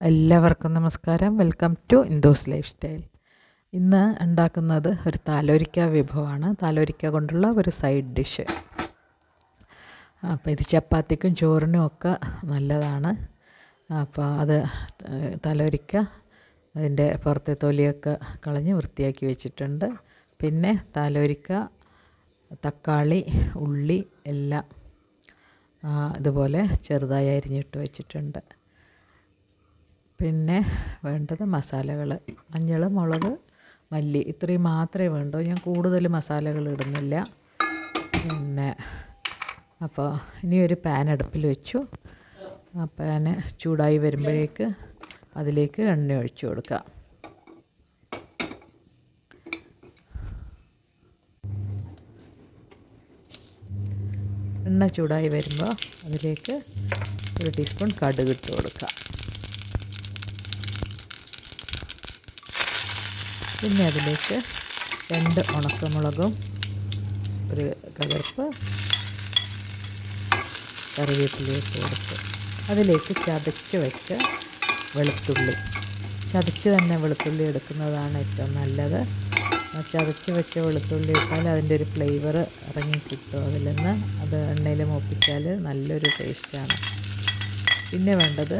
എല്ലാവർക്കും നമസ്കാരം. Welcome to indoors life style ഇന്ന് ഉണ്ടാക്കുന്നത് ഒരു താലോരിക്ക വിഭവമാണ്. താലോരിക്ക കൊണ്ടുള്ള ഒരു സൈഡ് ഡിഷ് അപ്പോൾ ഇത് ചപ്പാത്തിക്കും ചോറിനും ഒക്കെ നല്ലതാണ്. അപ്പോൾ അത് താലോരിക്ക അതിന്റെ പുറത്തെ തൊലിയൊക്കെ കളഞ്ഞ് വൃത്തിയാക്കി വെച്ചിട്ടുണ്ട്. പിന്നെ താലോരിക്ക തക്കാളി ഉള്ളി എല്ലാം ഇതുപോലെ ചെറുതായി അരിഞ്ഞിട്ട് വെച്ചിട്ടുണ്ട്. പിന്നെ വേണ്ടത് മസാലകൾ മഞ്ഞൾ മുളക് മല്ലി. ഇത്രയും മാത്രമേ വേണ്ടൂ. ഞാൻ കൂടുതൽ മസാലകൾ ഇടുന്നില്ല. പിന്നെ അപ്പോൾ ഇനി ഒരു പാൻ അടുപ്പിൽ വെച്ചു. ആ പാന് ചൂടായി വരുമ്പോഴേക്ക് അതിലേക്ക് എണ്ണ ഒഴിച്ചു കൊടുക്കുക എണ്ണ ചൂടായി വരുമ്പോൾ അതിലേക്ക് ഒരു ടീസ്പൂൺ കടുക് ഇട്ട് കൊടുക്കുക പിന്നെ അതിലേക്ക് രണ്ട് ഉണക്കമുളകും ഒരു കലർപ്പ് കറിവേപ്പിലേക്ക് കൊടുത്ത് അതിലേക്ക് ചതച്ച് വെച്ച വെളുത്തുള്ളി. ചതച്ച് തന്നെ വെളുത്തുള്ളി എടുക്കുന്നതാണ് ഏറ്റവും നല്ലത്. ചതച്ച് വെച്ച വെളുത്തുള്ളി ഇട്ടാൽ അതിന്റെ ഒരു ഫ്ലേവർ ഇറങ്ങി കിട്ടും. അതിൽ നിന്ന് അത് എണ്ണയിൽ മൂപ്പിച്ചാൽ നല്ലൊരു ടേസ്റ്റാണ്. പിന്നെ വേണ്ടത്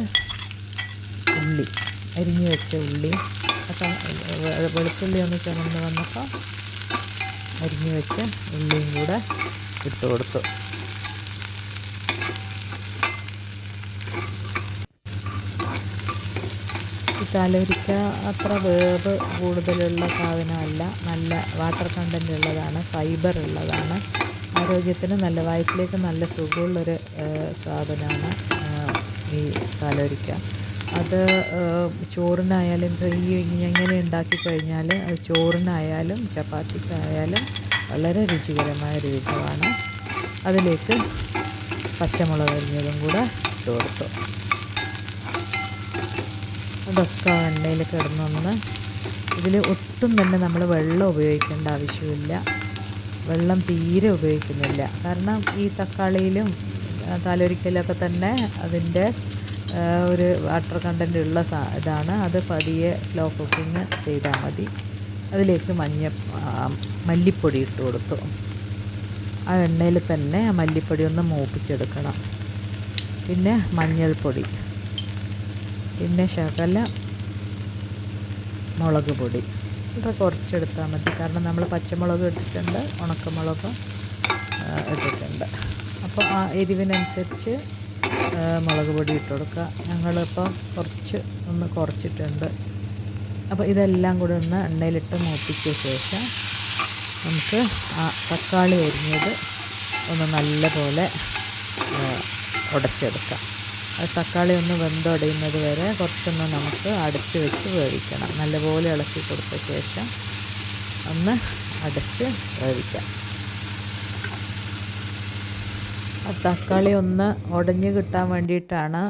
ഉള്ളി അരിഞ്ഞു വെച്ച ഉള്ളി. അപ്പം വെളുത്തുള്ളി ഒന്ന് ചുമന്ന് വന്നപ്പോൾ അരിഞ്ഞു വെച്ച് ഉള്ളിയും കൂടെ ഇട്ട് കൊടുത്തു. ഈ കാലോരിക്ക അത്ര വേവ് കൂടുതലുള്ള സാധനമല്ല. നല്ല വാട്ടർ കണ്ടന്റ് ഉള്ളതാണ് ഫൈബർ ഉള്ളതാണ്. ആരോഗ്യത്തിന് നല്ല വയറ്റിലേക്ക് നല്ല സുഖമുള്ളൊരു സാധനമാണ് ഈ കാലോരിക്ക അത് ചോറിനായാലും ഈ ഇങ്ങനെ ഉണ്ടാക്കി കഴിഞ്ഞാൽ അത് ചോറിനായാലും ചപ്പാത്തിക്കായാലും വളരെ രുചികരമായൊരു വിഭവമാണ്. അതിലേക്ക് പച്ചമുളക് അരിഞ്ഞതും കൂടെ കൊടുത്തു. അതൊക്കെ എണ്ണയിൽ കിടന്നൊന്ന് ഇതിൽ ഒട്ടും തന്നെ നമ്മൾ വെള്ളം ഉപയോഗിക്കേണ്ട ആവശ്യമില്ല. വെള്ളം തീരെ ഉപയോഗിക്കുന്നില്ല. കാരണം ഈ തക്കാളിയിലും താലോരിക്കലൊക്കെ തന്നെ അതിന്റെ ഒരു വാട്ടർ കണ്ടന്റ് ഉള്ള ഇതാണ്. അത് പതിയെ സ്ലോ കുക്കിങ് ചെയ്താൽ മതി. അതിലേക്ക് മഞ്ഞ മല്ലിപ്പൊടി ഇട്ട് കൊടുത്തു. ആ എണ്ണയിൽ തന്നെ ആ മല്ലിപ്പൊടി ഒന്ന് മൂപ്പിച്ചെടുക്കണം. പിന്നെ മഞ്ഞൾപ്പൊടി. പിന്നെ ശകല മുളക് പൊടി. ഇത് കുറച്ചെടുത്താൽ മതി. കാരണം നമ്മൾ പച്ചമുളക് ഇട്ടിട്ടുണ്ട് ഉണക്കമുളകും ഇട്ടിട്ടുണ്ട്. അപ്പോൾ ആ എരിവിനനുസരിച്ച് മുളക് പൊടി ഇട്ട് കൊടുക്കുക. ഞങ്ങളിപ്പം കുറച്ച് ഒന്ന് കുറച്ചിട്ടുണ്ട്. അപ്പോൾ ഇതെല്ലാം കൂടെ ഒന്ന് എണ്ണയിലിട്ട് മൂപ്പിച്ച ശേഷം നമുക്ക് ആ തക്കാളി അരിഞ്ഞത് ഒന്ന് നല്ലപോലെ ഉടച്ചെടുക്കാം. അത് തക്കാളി ഒന്ന് വെന്തുടയുന്നത് വരെ കുറച്ചൊന്ന് നമുക്ക് അടച്ച് വെച്ച് വേവിക്കണം. നല്ലപോലെ ഇളക്കി കൊടുത്ത ശേഷം ഒന്ന് അടച്ച് വേവിക്കാം. തക്കാളി ഒന്ന് ഉടഞ്ഞ് കിട്ടാൻ വേണ്ടിയിട്ടാണ്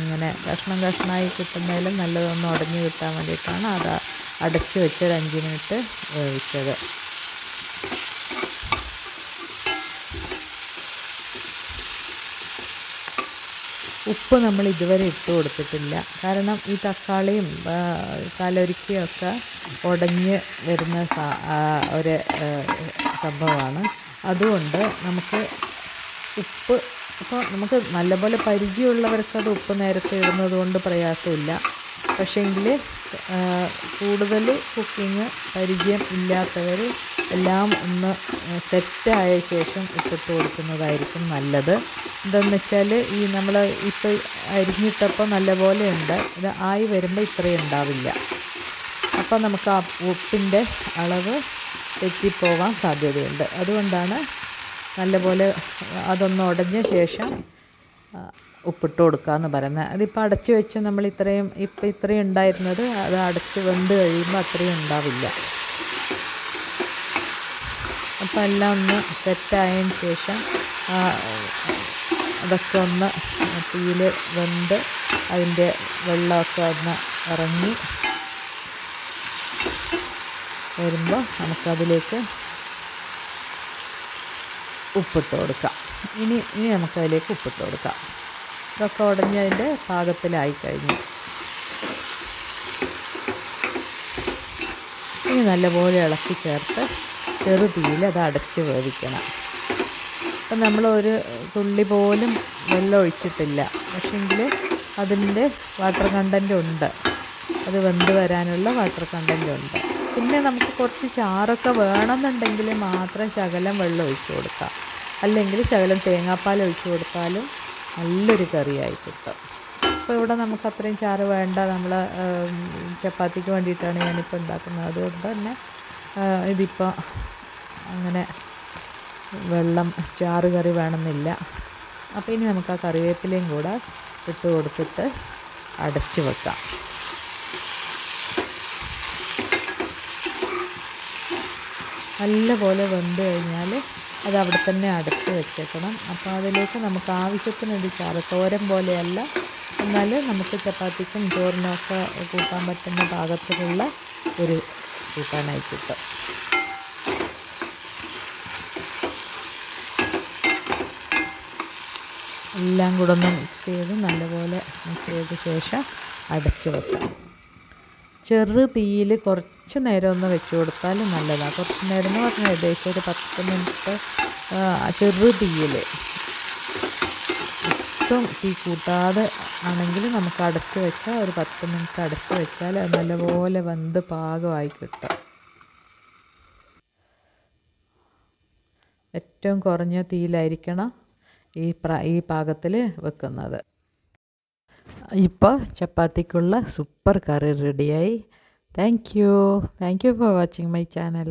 ഇങ്ങനെ കഷ്ണം കഷ്ണമായി കിട്ടുന്നതിലും നല്ലതൊന്ന് ഉടഞ്ഞ് കിട്ടാൻ വേണ്ടിയിട്ടാണ് അത് അടച്ച് വെച്ച് ഒരു അഞ്ച് മിനിറ്റ് വേവിച്ചത്. ഉപ്പ് നമ്മൾ ഇതുവരെ ഇട്ട് കൊടുത്തിട്ടില്ല. കാരണം ഈ തക്കാളിയും കലൊരിക്കയൊക്കെ ഉടഞ്ഞ് വരുന്ന ഒരു സംഭവമാണ്. അതുകൊണ്ട് നമുക്ക് ഉപ്പ് ഇപ്പോൾ നമുക്ക് നല്ലപോലെ പരിചയമുള്ളവർക്ക് അത് ഉപ്പ് നേരത്തെ ഇടുന്നത് കൊണ്ട് പ്രയാസമില്ല. പക്ഷേങ്കിൽ കൂടുതൽ കുക്കിങ് പരിചയം ഇല്ലാത്തവർ എല്ലാം ഒന്ന് സെറ്റായ ശേഷം ഇട്ടിട്ട് കൊടുക്കുന്നതായിരിക്കും നല്ലത്. എന്താണെന്ന് വെച്ചാൽ ഈ നമ്മൾ ഇപ്പോൾ അരിഞ്ഞിട്ടപ്പോൾ നല്ലപോലെ ഉണ്ട് ഇത് ആയി വരുമ്പോൾ ഇത്രയും ഉണ്ടാവില്ല. അപ്പോൾ നമുക്ക് ആ ഉപ്പിന്റെ അളവ് തെറ്റിപ്പോവാൻ സാധ്യതയുണ്ട്. അതുകൊണ്ടാണ് നല്ലപോലെ അതൊന്ന് ഉടഞ്ഞ ശേഷം ഉപ്പിട്ട് കൊടുക്കാമെന്ന് പറയുന്നത് അതിപ്പോൾ അടച്ചു വെച്ച് നമ്മൾ ഇത്രയും ഇപ്പം ഇത്രയും ഉണ്ടായിരുന്നത് അത് അടച്ച് വെന്ത് കഴിയുമ്പോൾ അത്രയും ഉണ്ടാവില്ല. അപ്പോൾ എല്ലാം ഒന്ന് സെറ്റായതിന് ശേഷം അതൊക്കെ ഒന്ന് തീയിൽ വെന്ത് അതിന്റെ വെള്ളമൊക്കെ ഒന്ന് ഇറങ്ങി വരുമ്പോൾ നമുക്കതിലേക്ക് ഉപ്പിട്ട് കൊടുക്കാം. ഇനി ഇനി നമുക്കതിലേക്ക് ഉപ്പിട്ട് കൊടുക്കാം. ഇതൊക്കെ ഉടഞ്ഞതിന്റെ പാകത്തിലായി കഴിഞ്ഞു. ഇനി നല്ലപോലെ ഇളക്കി ചേർത്ത് ചെറു തീയിൽ അത് അടച്ച് വേവിക്കണം. അപ്പം നമ്മൾ ഒരു തുള്ളി പോലും വെള്ളം ഒഴിച്ചിട്ടില്ല. പക്ഷെങ്കിൽ അതിന്റെ വാട്ടർ കണ്ടന്റ് ഉണ്ട് അത് വെന്ത് വരാനുള്ള വാട്ടർ കണ്ടന്റ് ഉണ്ട് പിന്നെ നമുക്ക് കുറച്ച് ചാറൊക്കെ വേണമെന്നുണ്ടെങ്കിൽ മാത്രം ശകലം വെള്ളം ഒഴിച്ചു കൊടുക്കാം. അല്ലെങ്കിൽ ശകലം തേങ്ങാപ്പാൽ ഒഴിച്ചു കൊടുത്താലും നല്ലൊരു കറിയായി കിട്ടും. അപ്പോൾ ഇവിടെ നമുക്ക് അത്രയും ചാറ് വേണ്ട. നമ്മൾ ചപ്പാത്തിക്ക് വേണ്ടിയിട്ടാണ് ഞാനിപ്പോൾ ഉണ്ടാക്കുന്നത്. അതുകൊണ്ട് തന്നെ ഇതിപ്പോൾ അങ്ങനെ വെള്ളം ചാറ് കറി വേണമെന്നില്ല. അപ്പോൾ ഇനി നമുക്ക് ആ കറിവേപ്പിലയും കൂടെ ഇട്ട് കൊടുത്തിട്ട് അടച്ച് വെക്കാം. നല്ലപോലെ വെന്ത് കഴിഞ്ഞാൽ അത് അവിടെ തന്നെ അടച്ച് വെച്ചേക്കണം. അപ്പോൾ അതിലേക്ക് നമുക്ക് ആവശ്യത്തിന് ഒരു ചാറ് തോരൻ പോലെയല്ല. എന്നാൽ നമുക്ക് ചപ്പാത്തിക്കും ചോറിനൊക്കെ കൂട്ടാൻ പറ്റുന്ന പാകത്തിലുള്ള ഒരു കൂട്ടാനായി കിട്ടും. എല്ലാം കൂടെ ഒന്ന് മിക്സ് ചെയ്ത് നല്ലപോലെ മിക്സ് ചെയ്ത ശേഷം അടച്ചു വെക്കാം. ചെറു തീയിൽ കുറച്ച് നേരം ഒന്ന് വെച്ച് കൊടുത്താൽ നല്ലതാണ്. കുറച്ച് നേരം എന്ന് പറഞ്ഞാൽ ഏകദേശം ഒരു പത്ത് മിനിറ്റ് ചെറു തീയിൽ. ഒട്ടും തീ കൂട്ടാതെ ആണെങ്കിൽ നമുക്ക് അടച്ച് വെച്ചാൽ ഒരു പത്ത് മിനിറ്റ് അടച്ച് വെച്ചാൽ നല്ലപോലെ വന്ത് പാകമായി കിട്ടും. ഏറ്റവും കുറഞ്ഞ തീയിലായിരിക്കണം ഈ ഈ പാകത്തിൽ വെക്കുന്നത്. ഇപ്പോൾ ചപ്പാത്തിക്കുള്ള സൂപ്പർ കറി റെഡിയായി thank you thank you for watching my channel